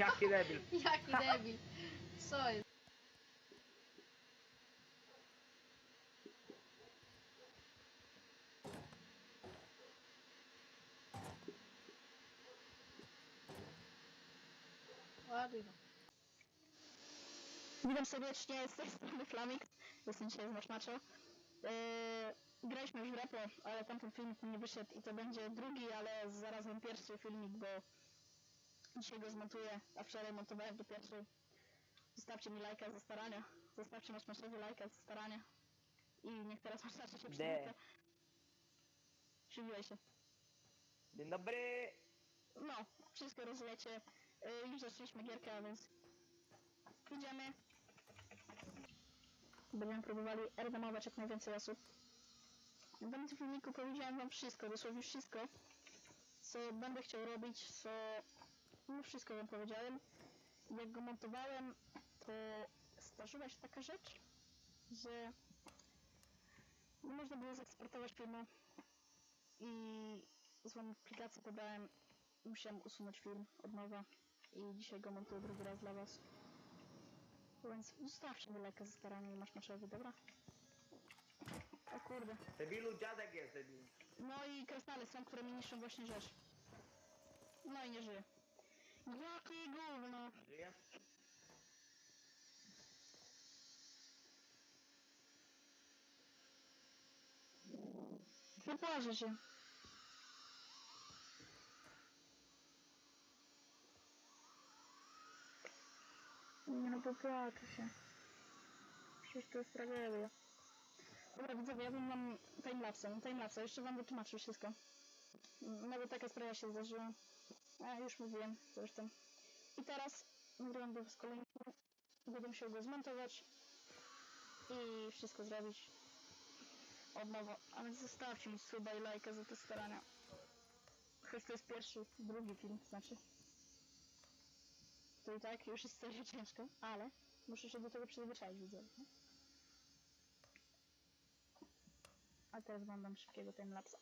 Jaki debil. Jaki debil. Co jest? Ładuj go. Witam serdecznie, z tej strony Flamik, jestem dzisiaj z Maszmaczo. Yy, graliśmy już w repo, ale tamten filmik nie wyszedł i to będzie drugi, ale zarazem pierwszy filmik, bo dzisiaj go zmontuję, a wczoraj montowałem do pierwszej. Zostawcie mi lajka za starania, zostawcie Maszmaczowi lajka za starania i niech teraz Maszmaczo się przywita. Przywitaj się. Dzień dobry. No, wszystko rozumiecie. Yy, już zaczęliśmy gierkę, a więc idziemy. Będziemy próbowali redamować jak najwięcej osób. W danym filmiku powiedziałem wam wszystko, dosłownie wszystko, co będę chciał robić, co... No wszystko wam powiedziałem. Jak go montowałem, to zdarzyła się taka rzecz, że nie można było zaeksportować filmu i złą aplikację pobrałem i musiałem usunąć film od nowa i dzisiaj go montuję drugi raz dla was. Więc zostawcie mi lajka za staranie i masz maczowy, dobra? O kurde. Debilu dziadek jest debil. No i krasnale są, które mi niszczą właśnie rzecz. No i nie żyje. Jakie gówno. Żyje? Wypłażę się. Nie no, popłaczę się. Przecież to jest tragedia. Dobra, widzowie, ja bym wam timelapsem, timelapsa, jeszcze wam wytłumaczył wszystko. Nawet taka sprawa się zdarzyła. A, już mówiłem, zresztą. I teraz nagrywam do was kolejny film. Będę musiał go zmontować i wszystko zrobić od nowa. A więc zostawcie mi suba i lajka za te starania. Choć to jest pierwszy, drugi film, znaczy. To i tak już jest strasznie ciężko, ale muszę się do tego przyzwyczaić, widzę. A teraz wam dam szybkiego timelapsa.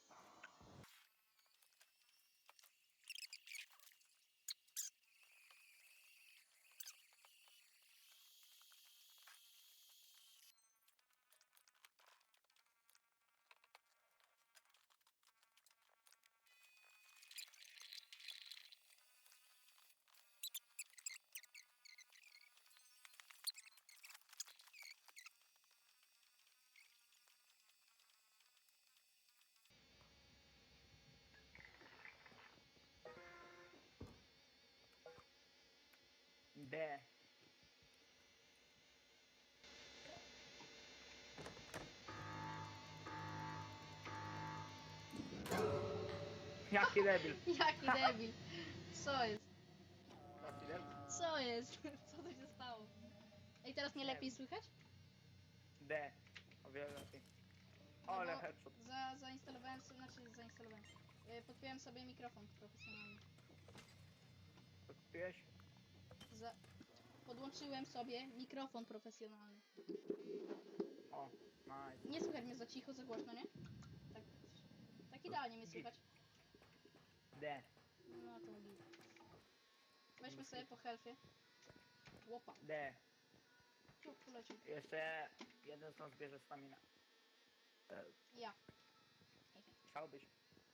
D. Jaki debil. Jaki debil. Co jest? Jaki debil. Co jest? Co to się stało? Ej, teraz mnie lepiej słychać? D. O wiele lepiej. No bo headshot. Za, zainstalowałem sobie, znaczy zainstalowałem. Yy, podpiąłem sobie mikrofon profesjonalny. Co kupiłeś? Za, podłączyłem sobie mikrofon profesjonalny. O, nice. Nie słychać mnie za cicho, za głośno, nie? Tak, tak idealnie mnie słychać. D. No to git. Weźmy sobie po helfie. Łopa. D. Tu polecił. Jeszcze jeden stąd zbierze stamina. Ja. Chciałbyś.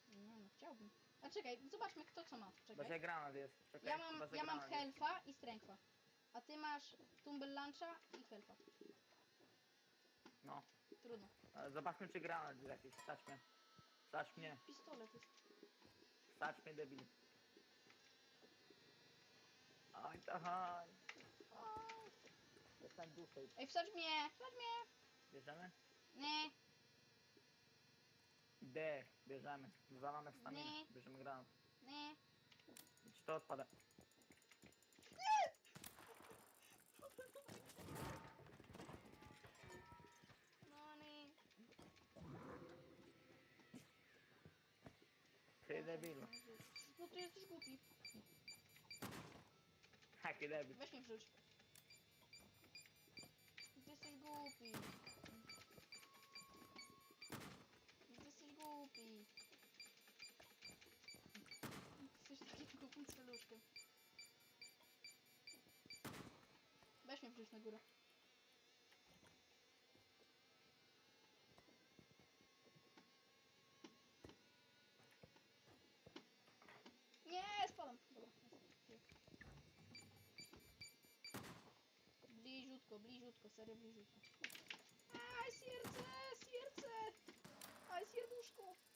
No, no chciałbym. A czekaj, zobaczmy kto co ma. Czekaj. się granat jest. Czekaj, Ja mam, ja mam granat jest. helfa i strengtha. A ty masz tumble luncha i helfa. No. Trudno. Zobaczmy czy granat jest jakiś. Stać mnie. Stać mnie. Pistolet jest. Stać mnie debil. Oj to chodź. Jestem duszej. Ej, wsadź mnie! Wsadź mnie! Bierzemy? Nie, D. Bierzemy. Zwalamy w staminę. Nie. Bierzemy granat. nie. Czy to odpada? No nie. Ty debilu. No ty jesteś głupi. Jaki debil. Weź mnie wrzuć. Ty jesteś głupi. Ty jesteś głupi. Jesteś takim głupim celuszkiem. wziąć na górę. Nie, spadam. Dobra. Bliziutko, bliziutko, serio bliziutko. Aj, serce, serce! Aj, serduszko!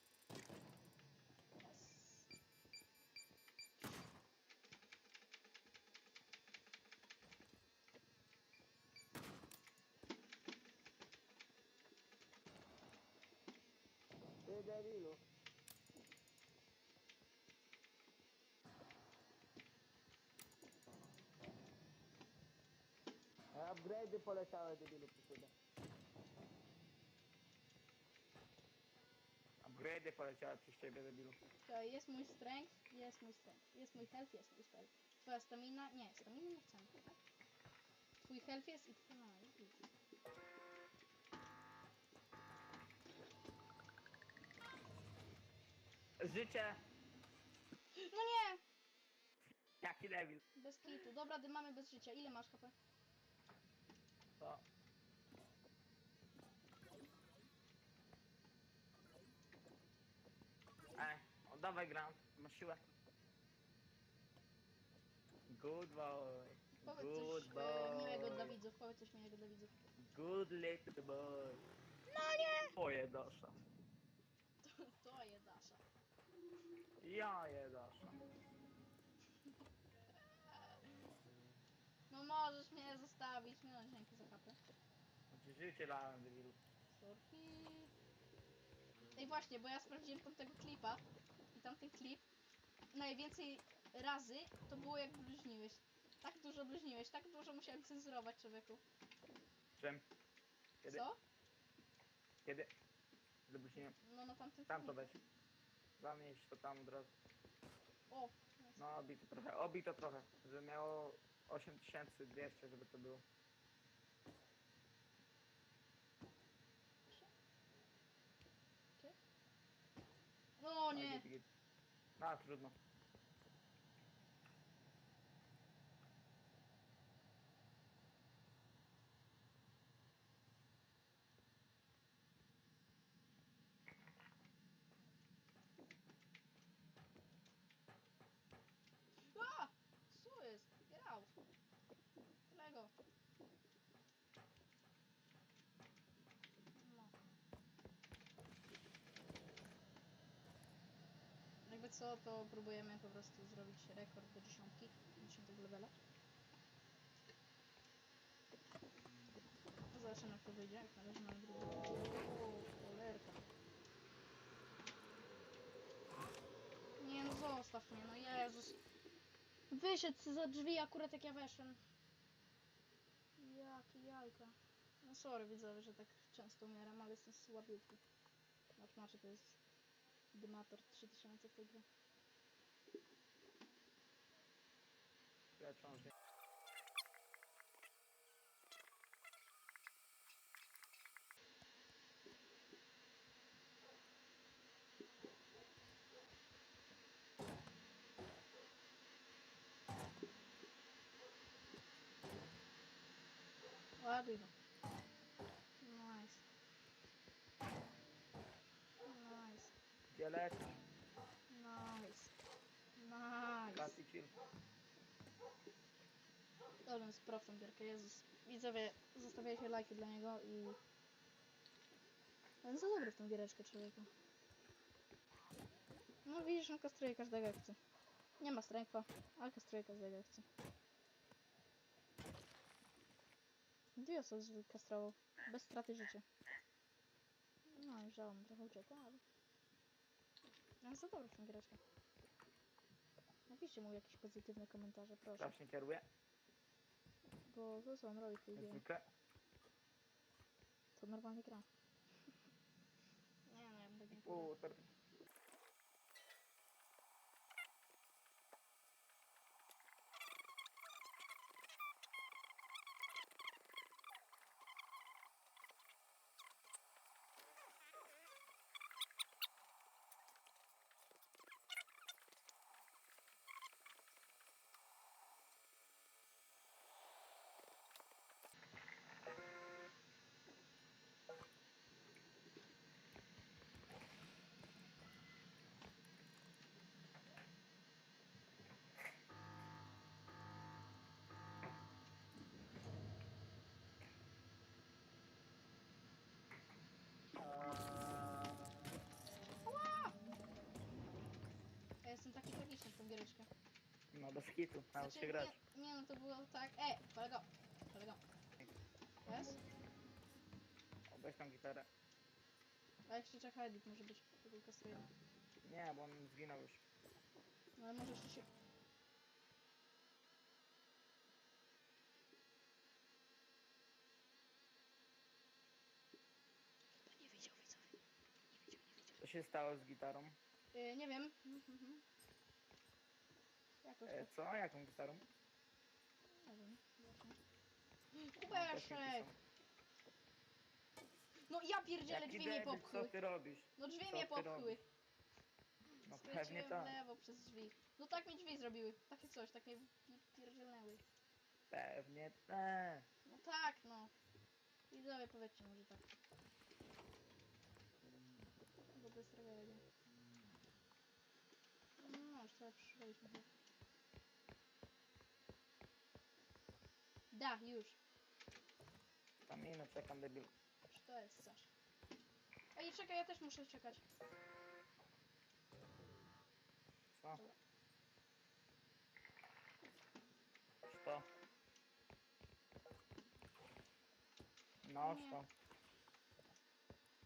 Debilu. A upgrade'y poleciały debilu przyszły. Upgrade'y poleciały przez ciebie debilu. Czekaj, jest mój strength, jest mój strength, jest mój health, jest mój spell. Twoja stamina, nie, stamina nie chcemy, tak? Twój health jest i twoja, Życie! No nie! Jaki debil. Bez kitu. Dobra, dy mamy bez życia. Ile masz HP? To. Ej, oddawaj grant, masz siłę. Good boy. Powiedz Good coś e, miłego boy. dla widzów, powiedz coś miłego dla widzów. Good little boy. No nie! Twoje dosza. To, to je Dasza. Ja je. No możesz mnie zostawić. No dzięki za HP. Znaczy życie dałem debilu. Sorki. Ej właśnie, bo ja sprawdziłem tamtego klipa i tamten klip najwięcej razy to było jak bluźniłeś. Tak dużo bluźniłeś, tak dużo musiałem cenzurować człowieku. Czym? Kiedy? Co? Kiedy? Nie... No na tamtym Tam to weź. Zanieś to tam od razu. O, No obij to trochę, obij to trochę. Żeby miało 8200, żeby to było. no nie. git, git. No trudno. A! Co jest? Get out. Lego. No. Jakby co, to próbujemy po prostu zrobić rekord do dziesiątki, do dziesiątego levela. Zobaczymy jak to wyjdzie, jak na razie mamy drugi. O, cholerka. Nie no, zostaw mnie, no Jezus. Wyszedł za drzwi akurat jak ja weszłem. Jakie jajka. No sorry widzowie, że tak często umieram, ale jestem słabiutki. Na tłumaczy to jest Dymator 3000 w tej grze. Leczą się. Ładuj go. Nice. Nice. Gdzie lecisz? Nice. Nice. Klasy kill. Jest prof tą gierkę, Jezus. Widzowie, zostawiajcie lajki dla niego i... On jest za dobry w tą giereczkę, człowieku. No widzisz, on kastruje każdego jak chce. Nie ma strength'a, ale kastruje każdego jak chce. Dwie osoby kastrował, bez straty życia. No i żałam, trochę uciekła, ale... Jest za dobry w tą giereczkę. Napiszcie mu jakieś pozytywne komentarze, proszę. Strasznie kieruje. Bo to co on robi w tej Jak grze? zwykle. To normalnie gra. Nie no, ja bym tak nie powiedział. No bez hitu, naucz się grać. nie, nie no to było tak. E, kolego, kolego. Jest? O, weź tą gitarę. A jeszcze czeka edit może być, to tylko strojemy. Nie, bo on zginął już. No ale może jeszcze się... Nie widział widzowie. Nie widział, nie widział. Co się stało z gitarą? Yy, nie wiem. Mhm. Jakoś E, tak, co? Jaką gitarą? nie wiem. Kubeszek! No ja pierdzielę, Jaki drzwi mnie debil, popchły. Co ty robisz? No drzwi co mnie ty popchły. robisz? No pewnie Skręciłem w tak. lewo przez drzwi. No tak mi drzwi zrobiły. Takie coś, takie pi- pierdzielnęły. Pewnie tak. No tak, no. Widzowie, powiedzcie może tak. Bo bez tragedia. No, już trochę przyszliśmy. Da, już. Tam minut czekam debil. Czy to jest coś? Ej, czekaj, ja też muszę czekać. Co? Co? No, Nie. co?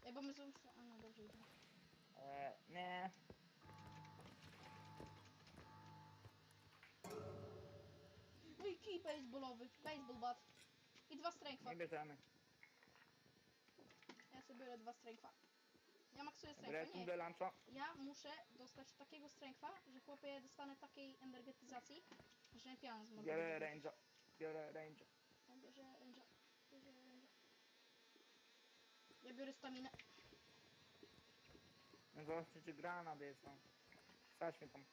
Ej, bo my są... A no, dobrze idzie. E, nie. Baseballowy, baseball bat. I dwa strength'a. Nie bierzemy. Ja sobie biorę dwa strength'a. Ja maksuję strength'a, nie. luncha. Ja muszę dostać takiego strength'a, że chłopie dostanę takiej energetyzacji, że mnie piano z Biorę range'a. Biorę range'a. Ja bierze range'a. Bierze range'a. Ja biorę staminę. No zobaczcie, czy granat jest tam. Stać mnie tam.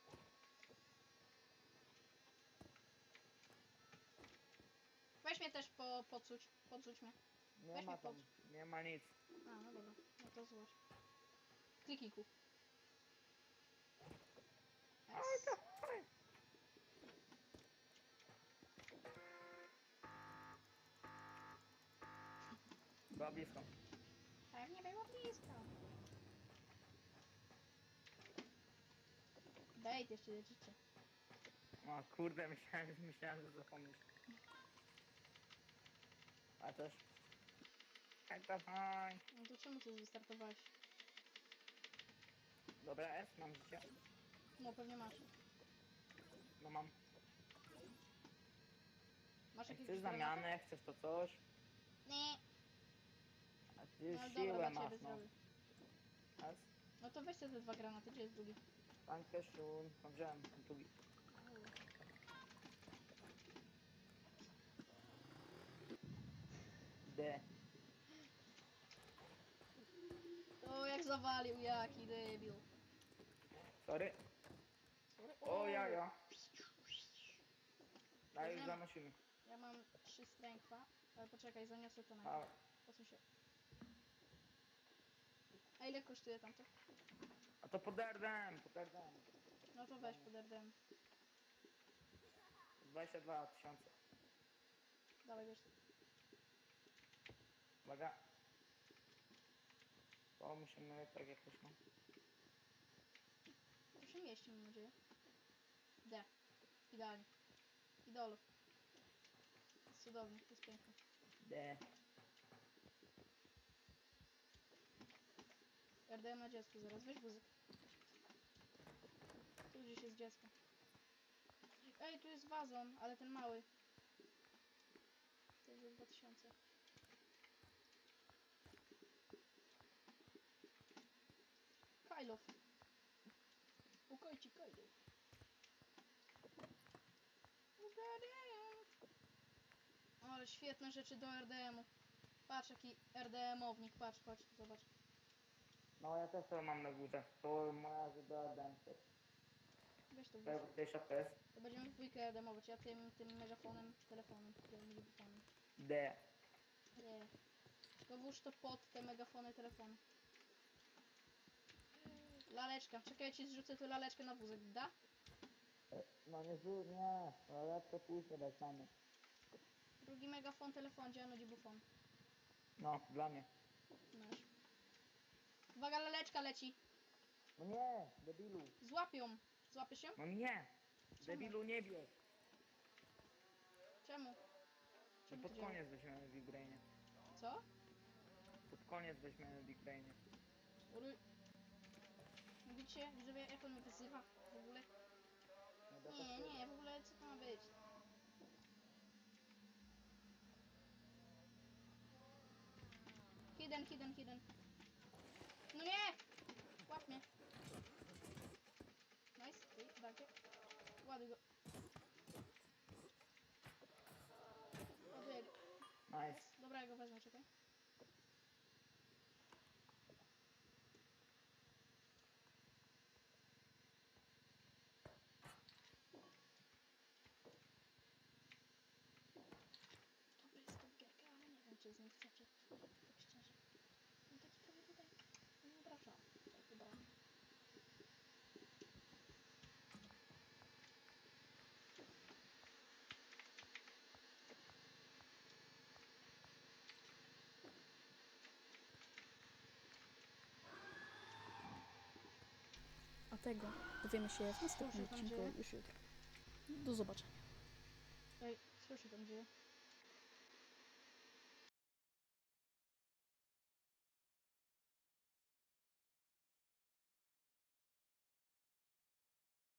Weź mnie też po, podsuć. Podsuć mnie. Nie Weź ma mnie tam. Nie ma nic. A, no dobra. No to złoś. Kliknij ku. Oj, oj. Była blisko. Pewnie było blisko. Bait jeszcze leczycie. O kurde, myślałem, myślałem, że zapomnisz. A też. Tak, dawaj. No to czemu ty wystartowałeś? Dobra, S, mam życie. No pewnie masz. No mam. Masz Jak jakieś chcesz zamianę, chcesz to coś. Nie. A ty No ale siłę dobra, dla masz, ciebie no. zrobię. S, No to weź te dwa granaty, gdzie jest drugi? danke schön. No wziąłem ten drugi. D. O, jak zawalił, jaki debil. Sorry. Sorry. O, ja, ja. A już zanosimy. Ja mam trzy strength'a, ale poczekaj, zaniosę to A, najpierw. Posuń się. A ile kosztuje tamto? a to pod RDM, pod RDM. No to weź pod RDM. 22 tysiące. Dawaj, wiesz. Uwaga. To musimy tak jakoś, no. To się mieści, mam nadzieję. D. Idealnie. Idolu. Jest cudownie, jest pięknie. D. RDM na dziecku zaraz, weź wózek. Tu gdzieś jest dziecko. Ej, tu jest wazon, ale ten mały. To jest za 2000. Kajlow. Ukojcie. RDM. Ale świetne rzeczy do RDM-u. Patrz jaki RDM-ownik, patrz, patrz, zobacz. No ja też to mam na górze. To moja żeby RDM. Weź to To włóż. jest FPS. To będziemy w dwójkę demować, ja tym, tym megafonem, telefonem, tym megafonem. D. Nie. Tylko włóż to pod te megafony, telefony. Laleczka, czekaj, ja ci zrzucę tu laleczkę na wózek, da? No nie zrób, nie. No lepsze później weźmiemy. Drugi megafon, telefon, gdzie nudzi bufon. No, dla mnie. Masz. Uwaga, laleczka leci. No nie, debilu. Złap ją. Złapiesz ją? No nie. Debilu nie bierz. Czemu? No Czemu pod to koniec weźmiemy Big Brainie. Co? Pod koniec weźmiemy Big Brainie. Ury... Widzowie, jak on wyzywa w ogóle? Nie, wtedy- nie, w ogóle co to ma być? Hidden, hidden, hidden. No nie! Łap mnie. Nice, ty, dacie. Ładuj go. Ładuję go. Nice. Dobra, ja go wezmę, czekaj. Dobra jest to gierka, z chcecie. Tak szczerze. No taki prawie tutaj nie obraża. Tak. A tego dowiemy się w następnym tam odcinku już jutro. Do zobaczenia. Ej, się tam dzieje?